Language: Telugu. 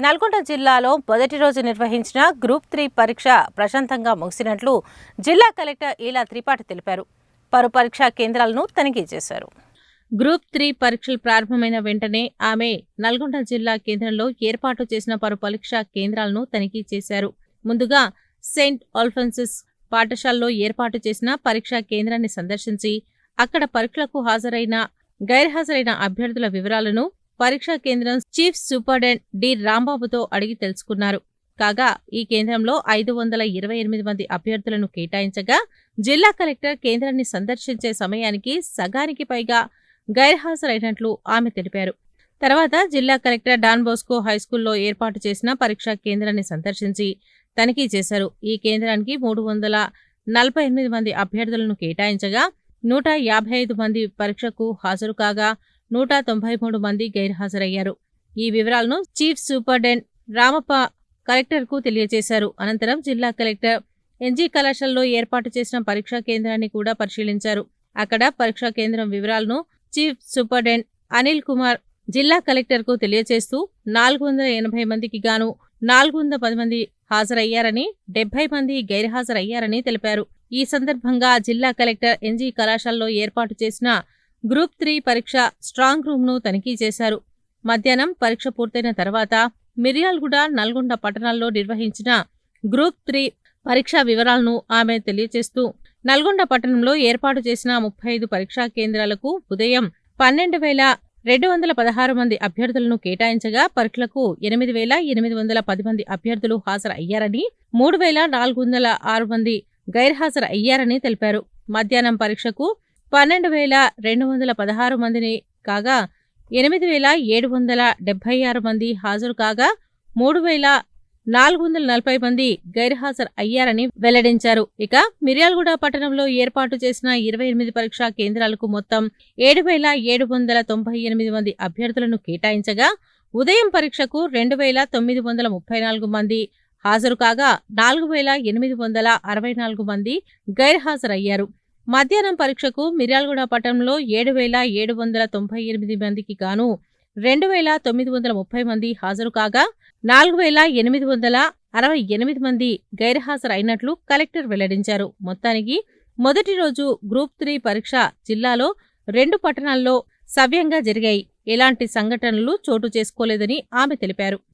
నల్గొండ జిల్లాలో మొదటి రోజు నిర్వహించిన గ్రూప్ త్రీ పరీక్ష ప్రశాంతంగా ముగిసినట్లు జిల్లా కలెక్టర్ ఈలా త్రిపాఠి తెలిపారు. పలు పరీక్షా కేంద్రాలను తనిఖీ చేశారు. గ్రూప్ త్రీ పరీక్షలు ప్రారంభమైన వెంటనే ఆమె నల్గొండ జిల్లా కేంద్రంలో ఏర్పాటు చేసిన పలు పరీక్షా కేంద్రాలను తనిఖీ చేశారు. ముందుగా సెయింట్ ఆల్ఫెన్సిస్ పాఠశాలలో ఏర్పాటు చేసిన పరీక్షా కేంద్రాన్ని సందర్శించి అక్కడ పరీక్షలకు హాజరైన గైర్హాజరైన అభ్యర్థుల వివరాలను పరీక్షా కేంద్రం చీఫ్ సూపరింటెండెంట్ డి రాంబాబుతో అడిగి తెలుసుకున్నారు. కాగా ఈ కేంద్రంలో ఐదు వందల ఇరవై ఎనిమిది మంది అభ్యర్థులను కేటాయించగా జిల్లా కలెక్టర్ కేంద్రాన్ని సందర్శించే సమయానికి సగానికి పైగా గైర్హాజరైనట్లు ఆమె తెలిపారు. తర్వాత జిల్లా కలెక్టర్ డాన్ బోస్కో హైస్కూల్లో ఏర్పాటు చేసిన పరీక్షా కేంద్రాన్ని సందర్శించి తనిఖీ చేశారు. ఈ కేంద్రానికి మూడు వందల నలభై ఎనిమిది మంది అభ్యర్థులను కేటాయించగా నూట యాభై ఐదు మంది పరీక్షకు హాజరు కాగా నూట తొంభై మూడు మంది గైర్హాజరయ్యారు. ఈ వివరాలను చీఫ్ సూపర్డెంట్ రామప్ప కలెక్టర్కు తెలియజేశారు. అనంతరం జిల్లా కలెక్టర్ ఎన్జీ కళాశాలలో ఏర్పాటు చేసిన పరీక్షా కేంద్రాన్ని కూడా పరిశీలించారు. అక్కడ పరీక్షా కేంద్రం వివరాలను చీఫ్ సూపరింటెండెంట్ అనిల్ కుమార్ జిల్లా కలెక్టర్కు తెలియజేస్తూ నాలుగు వందల ఎనభై మందికి గాను నాలుగు వందల పది మంది హాజరయ్యారని డెబ్బై మంది గైర్హాజరయ్యారని తెలిపారు. ఈ సందర్భంగా జిల్లా కలెక్టర్ ఎన్జీ కళాశాలలో ఏర్పాటు చేసిన గ్రూప్ త్రీ పరీక్ష స్ట్రాంగ్ రూమ్ను తనిఖీ చేశారు. మధ్యాహ్నం పరీక్ష పూర్తయిన తర్వాత మిర్యాల్గూడ నల్గొండ పట్టణాల్లో నిర్వహించిన గ్రూప్ త్రీ పరీక్షా వివరాలను ఆమె తెలియజేస్తూ నల్గొండ పట్టణంలో ఏర్పాటు చేసిన ముప్పై ఐదు పరీక్షా కేంద్రాలకు ఉదయం పన్నెండు వేల రెండు వందల పదహారు మంది అభ్యర్థులను కేటాయించగా పరీక్షలకు ఎనిమిది వేల ఎనిమిది వందల పది మంది అభ్యర్థులు హాజరయ్యారని మూడు వేల నాలుగు వందల ఆరు మంది గైర్హాజరయ్యారని తెలిపారు. మధ్యాహ్నం పరీక్షకు పన్నెండు వేల రెండు వందల పదహారు మందిని కాగా ఎనిమిది వేల ఏడు వందల డెబ్బై ఆరు మంది హాజరు కాగా మూడు వేల నాలుగు వందల నలభై మంది గైర్హాజరు అయ్యారని వెల్లడించారు. ఇక మిర్యాలగూడ పట్టణంలో ఏర్పాటు చేసిన ఇరవై ఎనిమిది పరీక్షా కేంద్రాలకు మొత్తం ఏడు వేల ఏడు వందల తొంభై ఎనిమిది మంది అభ్యర్థులను కేటాయించగా ఉదయం పరీక్షకు రెండు వేల తొమ్మిది వందల ముప్పై నాలుగు మంది హాజరు కాగా నాలుగు వేల ఎనిమిది వందల అరవై నాలుగు మంది గైర్హాజరయ్యారు. మధ్యాహ్నం పరీక్షకు మిర్యాలగూడ పట్టణంలో ఏడు వేల ఏడు వందల తొంభై ఎనిమిది మందికి గాను రెండు వేల తొమ్మిది వందల ముప్పై మంది హాజరు కాగా నాలుగు వేల ఎనిమిది వందల అరవై ఎనిమిది మంది గైర్హాజరు అయినట్లు కలెక్టర్ వెల్లడించారు. మొత్తానికి మొదటి రోజు గ్రూప్ త్రీ పరీక్ష జిల్లాలో రెండు పట్టణాల్లో సవ్యంగా జరిగాయి. ఎలాంటి సంఘటనలు చోటు చేసుకోలేదని ఆమె తెలిపారు.